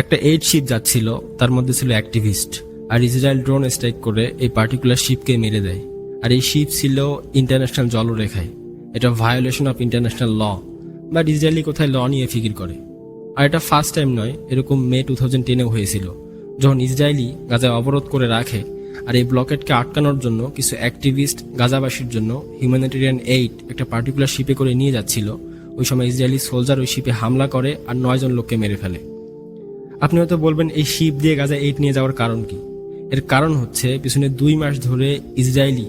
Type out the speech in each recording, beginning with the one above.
একটা eight sheep যাচ্ছিল, তার মধ্যে ছিল অ্যাক্টিভিস্ট আর ইসরায়েল ড্রোন স্ট্রাইক করে এই পার্টিকুলার শিপকে মেরে দেয়। আর এই শিপ ছিল ইন্টারন্যাশনাল জলরেখায়। এটা violation of international law but Israeli কোথায় ল নিয়ে ফিকির করে? আর এটা ফার্স্ট টাইম নয়, এরকম মে টু থাউজেন্ড টেনেও হয়েছিল, যখন ইসরায়েলি গাজায় অবরোধ করে রাখে, আর এই ব্লকেটকে আটকানোর জন্য কিছু অ্যাক্টিভিস্ট গাজাবাসীর জন্য হিউম্যানিটেরিয়ান এইড একটা পার্টিকুলার শিপে করে নিয়ে যাচ্ছিল। ওই সময় ইসরায়েলি সোলজার ওই শিপে হামলা করে আর নয়জন লোককে মেরে ফেলে। আপনি হয়তো বলবেন, এই শিপ দিয়ে গাজা এইট নিয়ে যাওয়ার কারণ কি? এর কারণ হচ্ছে, পিছনে দুই মাস ধরে ইসরায়েলি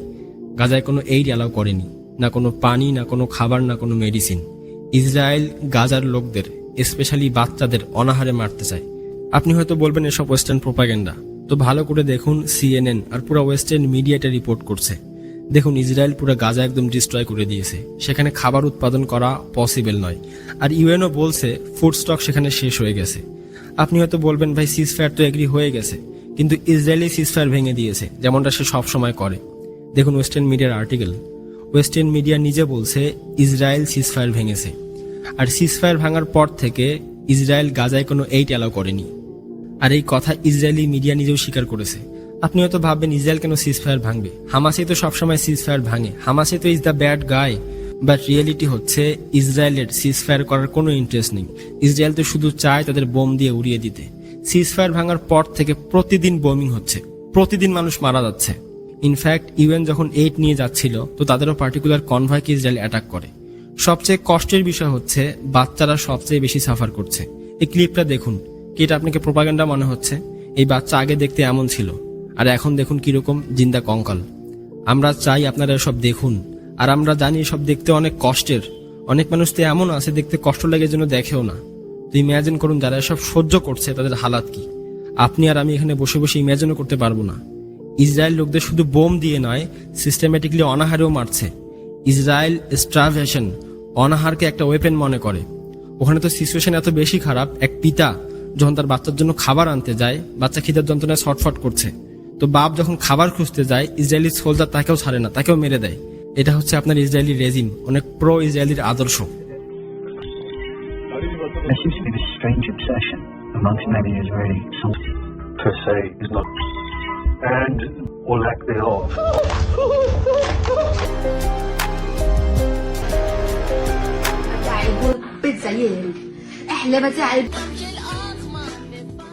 গাজায় কোনো এইড অ্যালাউ করেনি। না কোনো পানি, না কোনো খাবার, না কোনো মেডিসিন ইসরায়েল গাজার লোকদের স্পেশালি বাচ্চাদের, অনাহারে মারতে চায়। আপনি হয়তো বলবেন, এসব ওয়েস্টার্ন প্রোপাগেন্ডা তো ভালো করে দেখুন সিএনএন আর পুরো ওয়েস্টার্ন মিডিয়াটা রিপোর্ট করছে। দেখুন, ইসরায়েল পুরো গাজা একদম ডিস্ট্রয় করে দিয়েছে। সেখানে খাবার উৎপাদন করা পসিবল নয়। আর ইউএনও বলছে ফুড স্টক সেখানে শেষ হয়ে গেছে। আপনি হয়তো বলবেন, ভাই সিজফায়ার তো এগ্রি হয়ে গেছে, কিন্তু ইসরায়েলি সিজফায়ার ভেঙে দিয়েছে। যেমনটা সে সব সময় করে। দেখুন ওয়েস্টার্ন মিডিয়ার আর্টিকেল ওয়েস্টার্ন মিডিয়া নিজে বলছে, ইসরায়েল সিজফায়ার ভেঙেছে। আর সিজফায়ার ভাঙার পর থেকে ইসরায়েল গাজায় কোনো এইট অ্যালাউ করেনি। আর এই কথা ইসরায়েলি মিডিয়া নিজেও স্বীকার করেছে। আপনি হয়তো ভাববেন, ইসরায়েল কেন সিজফায়ার ভাঙবে? হামাসে তো সবসময় সিজফায়ার ভাঙে। হামাসে তো is the bad guy but reality হচ্ছে, ইসরায়েলের সিজফায়ার করার কোনো ইন্টারেস্ট নেই। ইসরায়েল তো শুধু চায় তাদের বোম দিয়ে উড়িয়ে দিতে। সিজফায়ার ভাঙার পর থেকে প্রতিদিন বোমিং হচ্ছে। প্রতিদিন মানুষ মারা যাচ্ছে। ইনফ্যাক্ট ইউএন যখন এইট নিয়ে যাচ্ছিল, তো তাদেরও পার্টিকুলার কনভয়কে ইসরায়েল অ্যাটাক করে। সবচেয়ে কষ্টের বিষয় হচ্ছে, বাচ্চারা সবচেয়ে বেশি সাফার করছে। এই ক্লিপটা দেখুন। কি এটা আপনাকে প্রোপাগান্ডা মনে হচ্ছে? এই বাচ্চা আগে দেখতে এমন ছিল। আর এখন দেখুন কীরকম জিন্দা কঙ্কাল। আমরা চাই আপনারা এসব দেখুন। আর আমরা জানি সব দেখতে অনেক কষ্টের। অনেক মানুষ তো এমন আছে, দেখতে কষ্ট লাগে জন্য দেখেও না। তো ইম্যাজিন করুন যারা এসব সহ্য করছে, তাদের হালাত কি? আপনি আর আমি এখানে বসে বসে ইম্যাজিনও করতে পারব না। ইসরায়েল লোকদের শুধু বোম দিয়ে নয় সিস্টেমেটিকলি অনাহারেও মারছে। ইসরায়েল স্ট্রাভেশন অনাহারকে একটা ওয়েপেন মনে করে। ওখানে তো সিচুয়েশন এত বেশি খারাপ, এক পিতা যখন তার বাচ্চার জন্য খাবার আনতে যায়, বাচ্চা খিদের যন্ত্রণায় ছটফট করছে। তো বাপ যখন খাবার খুঁজতে যায়, ইসরায়েলি সোলজার তাকেও ছাড়ে না, তাকেও মেরে দেয়। এটা হচ্ছে আপনার ইসরায়েলি রেজিম অনেক প্রো ইসরায়েলির আদর্শ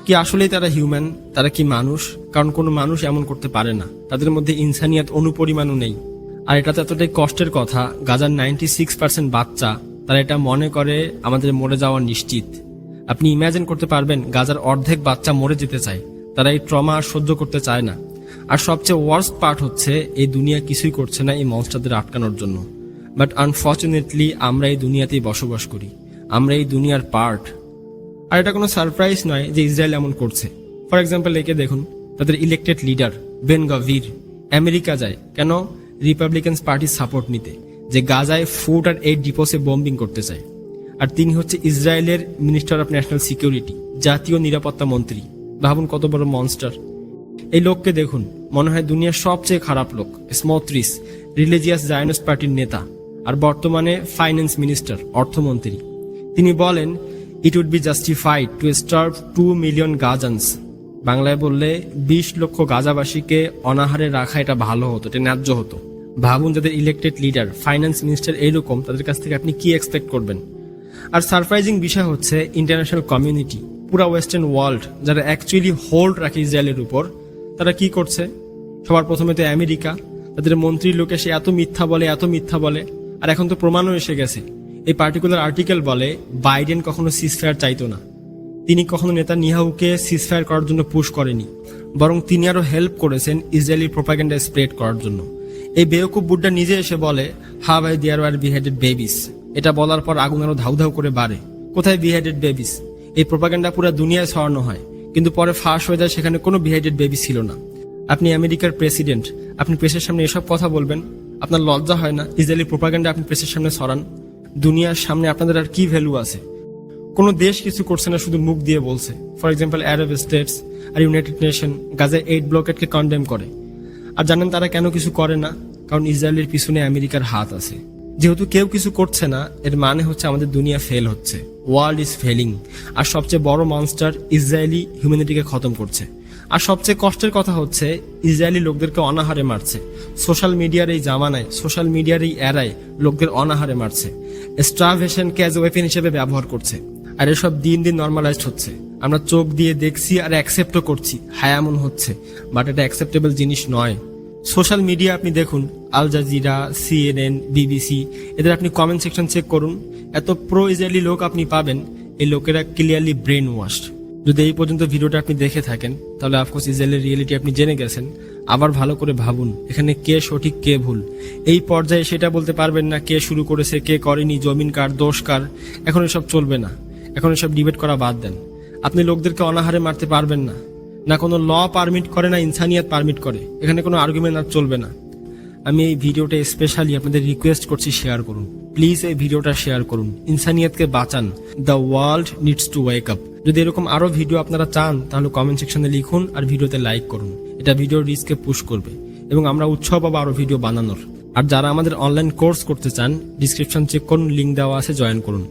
কি আসলে তারা হিউম্যান তারা কি মানুষ? কারণ কোনো মানুষ এমন করতে পারে না। তাদের মধ্যে ইনসানিয়াত অনুপরিমাণও নেই। আর এটা তো এতটাই কষ্টের কথা, গাজার নাইনটি সিক্স পার্সেন্ট বাচ্চা, তারা এটা মনে করে আমাদের মরে যাওয়া নিশ্চিত। আপনি ইমাজিন করতে পারবেন, গাজার অর্ধেক বাচ্চা মরে যেতে চায়, তারা এই ট্রমা আর সহ্য করতে চায় না। আর সবচেয়ে ওয়ার্স্ট পার্ট হচ্ছে, এই দুনিয়া কিছুই করছে না এই মনস্টারদের আটকানোর জন্য। বাট আনফর্চুনেটলি আমরা এই দুনিয়াতেই বসবাস করি, আমরা এই দুনিয়ার পার্ট আর এটা কোনো সারপ্রাইজ নয় যে ইসরায়েল এমন করছে। ফর এক্সাম্পল একে দেখুন, তাদের elected leader Ben Gvir America যায়। কেন? রিপাবলিকান পার্টির সাপোর্ট নিতে, যে গাজায় ফুড আর এইড ডিপোসে বম্বিং করতে চায়। আর তিনি হচ্ছে ইসরায়েলের মিনিস্টার অফ ন্যাশনাল সিকিউরিটি জাতীয় নিরাপত্তা মন্ত্রী। ভাবুন কত বড় মনস্টার এই লোককে দেখুন, মনে হয় দুনিয়ার সবচেয়ে খারাপ লোক স্মথরিস রিলিজিয়াস জায়নস পার্টির নেতা, আর বর্তমানে ফাইন্যান্স মিনিস্টার অর্থমন্ত্রী। তিনি বলেন it would be justified to starve two million Gazans বাংলায় বললে, বিশ লক্ষ গাজাবাসীকে অনাহারে রাখা এটা ভালো হতো, এটা ন্যায্য হতো। ভাবুন যাদের ইলেক্টেড লিডার ফাইন্যান্স মিনিস্টার এইরকম, তাদের কাছ থেকে আপনি কি এক্সপেক্ট করবেন? আর সারপ্রাইজিং বিষয় হচ্ছে ইন্টারন্যাশনাল কমিউনিটি পুরা ওয়েস্টার্ন ওয়ার্ল্ড যারা অ্যাকচুয়ালি হোল্ড রাখে ইসরায়েলের উপর, তারা কি করছে? সবার প্রথমে তো আমেরিকা, তাদের মন্ত্রী লোকে সে এত মিথ্যা বলে, এত মিথ্যা বলে, আর এখন তো প্রমাণও এসে গেছে। এই পার্টিকুলার আর্টিকেল বলে, বাইডেন কখনো সিজফায়ার চাইতো না। তিনি কখনো নেতা নিহাউকে সিজফায়ার করার জন্য পুশ করেনি, বরং তিনি আরও হেল্প করেছেন ইসরায়েলি প্রোপাগেন্ডা স্প্রেড করার জন্য। এই বেওকুব বুড্ডা নিজে এসে বলে হা ভাই দিয়ার আর বিহেডেড বেবিস এটা বলার পর আগুন আরও ধাউ ধাউ করে বাড়ে। কোথায় বিহেডেড বেবিস এই প্রোপাগেন্ডা পুরো দুনিয়ায় ছড়ানো হয়, কিন্তু পরে ফাঁস হয়ে যায় সেখানে কোনো বিহেডেড বেবি ছিল না। আপনি আমেরিকার প্রেসিডেন্ট আপনি প্রেসের সামনে এসব কথা বলবেন? আপনার লজ্জা হয় না? ইসরায়েলি প্রোপাগেন্ডা আপনি প্রেসের সামনে ছড়ান? দুনিয়ার সামনে আপনাদের আর কি ভ্যালু আছে? কোনো দেশ কিছু করছে না, শুধু মুখ দিয়ে বলছে। ফর এক্সাম্পল আরব স্টেটস আর ইউনাইটেড নেশন গাজা এইট ব্লকেটকে কন্ডেম করে। আর জানেন তারা কেন কিছু করে না? কারণ ইসরায়েলের পিছনে আমেরিকার হাত আছে। যেহেতু কেউ কিছু করছে না, এর মানে হচ্ছে আমাদের দুনিয়া ফেল হচ্ছে। ওয়ার্ল্ড ইজ ফেলিং আর সবচেয়ে বড় মনস্টার ইসরায়েলি হিউম্যানিটিকে খতম করছে। আর সবচেয়ে কষ্টের কথা হচ্ছে, ইসরায়েলি লোকদেরকে অনাহারে মারছে। সোশ্যাল মিডিয়ার এই জামানায় সোশ্যাল মিডিয়ার এই এরায় লোকদের অনাহারে মারছে। স্ট্রাভেশনকে অ্যাজ ওয়েপেন হিসেবে ব্যবহার করছে। আর এসব দিন দিন নর্মালাইজড হচ্ছে। আমরা চোখ দিয়ে দেখছি আর অ্যাকসেপ্টও করছি। হ্যাঁ এমন হচ্ছে। বাট এটা অ্যাকসেপ্টেবল জিনিস নয়। সোশ্যাল মিডিয়া আপনি দেখুন, আল জাজিরা, সিএনএন, বিবিসি, এদের আপনি কমেন্ট সেকশন চেক করুন। এত প্রো ইসরায়েলি লোক আপনি পাবেন, এই লোকেরা ক্লিয়ারলি ব্রেন ওয়াশড যদি এই পর্যন্ত ভিডিওটা আপনি দেখে থাকেন, তাহলে অফকোর্স ইসরায়েলের রিয়েলিটি আপনি জেনে গেছেন। আবার ভালো করে ভাবুন, এখানে কে সঠিক, কে ভুল। এই পর্যায়ে সেটা বলতে পারবেন না কে শুরু করেছে, কে করেনি, জমিন কার, দোষ কার। এখন এসব চলবে না। এখন এসব ডিবেট করা বাদ দেন। আপনি লোকদেরকে অনাহারে মারতে পারবেন না। না কোনো ল পারমিট করে, না ইনসানিয়াত পারমিট করে। এখানে কোনো আর্গুমেন্ট আর চলবে না। আমি এই ভিডিওটা স্পেশালি আপনাদের রিকোয়েস্ট করছি শেয়ার করুন। প্লিজ এই ভিডিওটা শেয়ার করুন। ইনসানিয়াতকে বাঁচান। The world needs to wake up যদি এরকম আরও ভিডিও আপনারা চান, তাহলে কমেন্ট সেকশনে লিখুন আর ভিডিওতে লাইক করুন। এটা ভিডিওর রিস্ককে পুশ করবে। এবং আমরা উৎসাহ পাবো আরও ভিডিও বানানোর। আর যারা আমাদের অনলাইন কোর্স করতে চান ডিসক্রিপশন চেক করুন লিঙ্ক দেওয়া আছে জয়েন করুন।